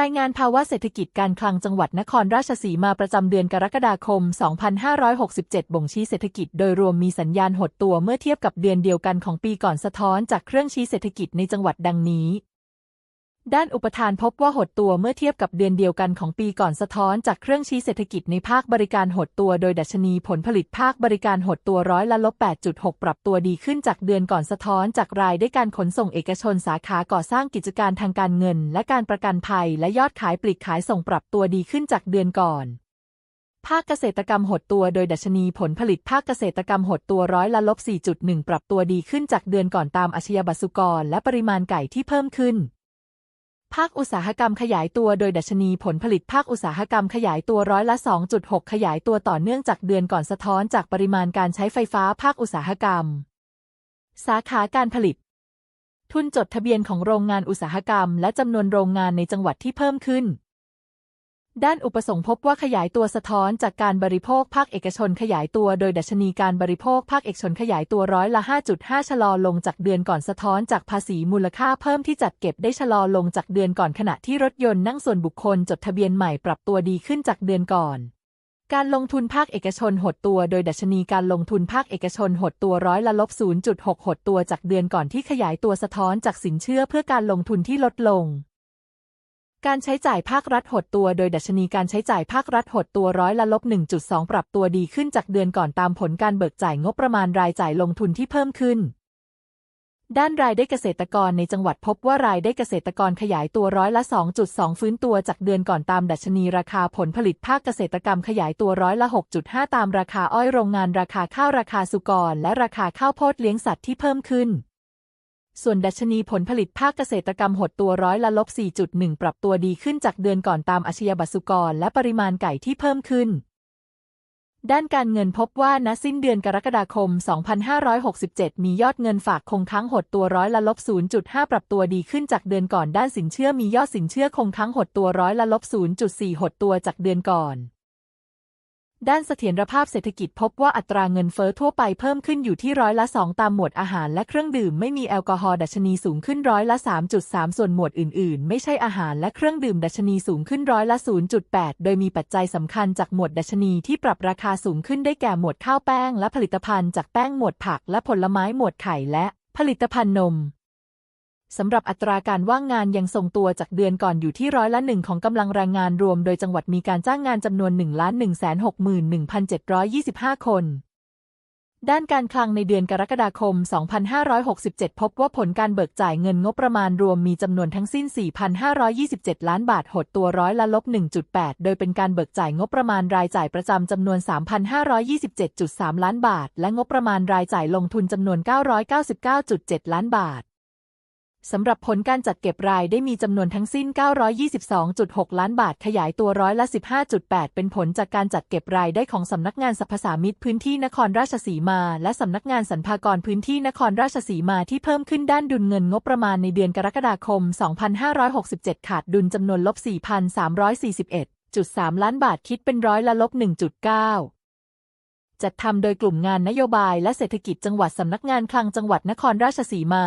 รายงานภาวะเศรษฐกิจการคลังจังหวัดนครราชสีมาประจำเดือนกรกฎาคม 2567 บ่งชี้เศรษฐกิจโดยรวมมีสัญญาณหดตัวเมื่อเทียบกับเดือนเดียวกันของปีก่อนสะท้อนจากเครื่องชี้เศรษฐกิจในจังหวัดดังนี้ ด้านอุปทานพบว่าหดตัวเมื่อเทียบกับเดือนเดียวกันของปีก่อนสะท้อนจากเครื่องชี้เศรษฐกิจในภาคบริการหดตัวโดยดัชนีผลผลิตภาคบริการหดตัวร้อยละลบ 8.6 ปรับตัวดีขึ้นจากเดือนก่อนสะท้อนจากรายได้การขนส่งเอกชนสาขาก่อสร้างกิจการทางการเงิน และการประกันภัยและยอดขายปลีกขายส่งปรับตัวดีขึ้นจากเดือนก่อนภาคเกษตรกรรมหดตัวโดยดัชนีผลผลิตภาคเกษตรกรรมหดตัวร้อยละลบ 4.1 ปรับตัวดีขึ้นจากเดือนก่อนตามอาชญาบัตสุกร และปริมาณไก่ที่เพิ่มขึ้น ภาคอุตสาหกรรมขยายตัวโดยดัชนีผลผลิตภาคอุตสาหกรรมขยายตัวร้อยละ 2.6 ขยายตัวต่อเนื่องจากเดือนก่อนสะท้อนจากปริมาณการใช้ไฟฟ้าภาคอุตสาหกรรม สาขาการผลิต ทุนจดทะเบียนของโรงงานอุตสาหกรรม และจำนวนโรงงานในจังหวัดที่เพิ่มขึ้น ด้านอุปสงค์พบว่าขยายตัวสะท้อนจากการบริโภคภาคเอกชนขยายตัวโดยดัชนีการบริโภคภาคเอกชนขยายตัวร้อยละ 5.5 ชะลอลงจากเดือนก่อนสะท้อนจากภาษีมูลค่าเพิ่มที่จัดเก็บได้ชะลอลงจากเดือนก่อนขณะที่รถยนต์นั่งส่วนบุคคลจดทะเบียนใหม่ปรับตัวดีขึ้นจากเดือนก่อน การลงทุนภาคเอกชนหดตัวโดยดัชนีการลงทุนภาคเอกชนหดตัวร้อยละลบ0.6หดตัวจากเดือนก่อนที่ขยายตัวสะท้อนจากสินเชื่อเพื่อการลงทุนที่ลดลง การใช้จ่ายภาครัฐหดตัว โดยดัชนีการใช้จ่ายภาครัฐหดตัวร้อยละลบ 1.2 ปรับตัวดีขึ้นจากเดือนก่อนตามผลการเบิกจ่ายงบประมาณรายจ่ายลงทุนที่เพิ่มขึ้น ด้านรายได้เกษตรกรในจังหวัดพบว่ารายได้เกษตรกรขยายตัวร้อยละ 2.2 ฟื้นตัวจากเดือนก่อนตามดัชนีราคาผลผลิตภาคเกษตรกรรมขยายตัวร้อยละ 6.5 ตามราคาอ้อยโรงงานราคาข้าวราคาสุกร และราคาข้าวโพดเลี้ยงสัตว์ที่เพิ่มขึ้น ส่วนดัชนีผลผลิตภาคเกษตรกรรมหดตัวร้อยละลบ 4.1 ปรับตัวดีขึ้นจากเดือนก่อนตามอาชญาบัตสุกร และปริมาณไก่ที่เพิ่มขึ้น ด้านการเงินพบว่าณสิ้นเดือนกรกฎาคม 2567 มียอดเงินฝากคงค้างหดตัวร้อยละลบ 0.5 ปรับตัวดีขึ้นจากเดือนก่อนด้านสินเชื่อมียอดสินเชื่อคงค้างหดตัวร้อยละลบ 0.4 หดตัวจากเดือนก่อน ด้านเสถียรภาพเศรษฐกิจพบว่าอัตราเงินเฟ้อทั่วไปเพิ่มขึ้นอยู่ที่ร้อยละ 2 ตามหมวดอาหารและเครื่องดื่มไม่มีแอลกอฮอล์ดัชนีสูงขึ้นร้อยละ 3.3 ส่วนหมวดอื่นๆ ไม่ใช่อาหารและเครื่องดื่มดัชนีสูงขึ้นร้อยละ 0.8 โดยมีปัจจัยสำคัญจากหมวดดัชนีที่ปรับราคาสูงขึ้นได้แก่หมวดข้าวแป้งและผลิตภัณฑ์จากแป้งหมวดผักและผลไม้หมวดไข่และผลิตภัณฑ์นม สำหรับอัตราการว่างงานยังทรงตัวจากเดือนก่อนอยู่ที่ร้อยละหนึ่งของกำลังแรงงานรวม โดยจังหวัดมีการจ้างงานจำนวน 1 1 6 1 725 คน ด้านการคลังในเดือนกรกฎาคม 2567 พบว่าผลการเบิกจ่ายเงินงบประมาณรวมมีจำนวนทั้งสิ้น 4,527 ล้านบาท หดตัวร้อยละลบ 1.8 โดยเป็นการเบิกจ่ายงบประมาณรายจ่ายประจำจำนวน 3,527.3 ล้านบาท และงบประมาณรายจ่ายลงทุนจำนวน 999.7 ล้านบาท สำหรับผลการจัดเก็บรายได้มีจำนวนทั้งสิ้น 922.6 ล้านบาทขยายตัวร้อยละ 15.8 เป็นผลจากการจัดเก็บรายได้ของสำนักงานสรรพสามิตพื้นที่นครราชสีมา และสำนักงานสรรพากรพื้นที่นครราชสีมาที่เพิ่มขึ้นด้านดุลเงินงบประมาณในเดือนกรกฎาคม 2567 ขาดดุลจำนวนลบ 4,341.3 ล้านบาทคิดเป็นร้อยละลบ 1.9จัดทำโดยกลุ่มงานนโยบายและเศรษฐกิจจังหวัดสำนักงานคลังจังหวัดนครราชสีมา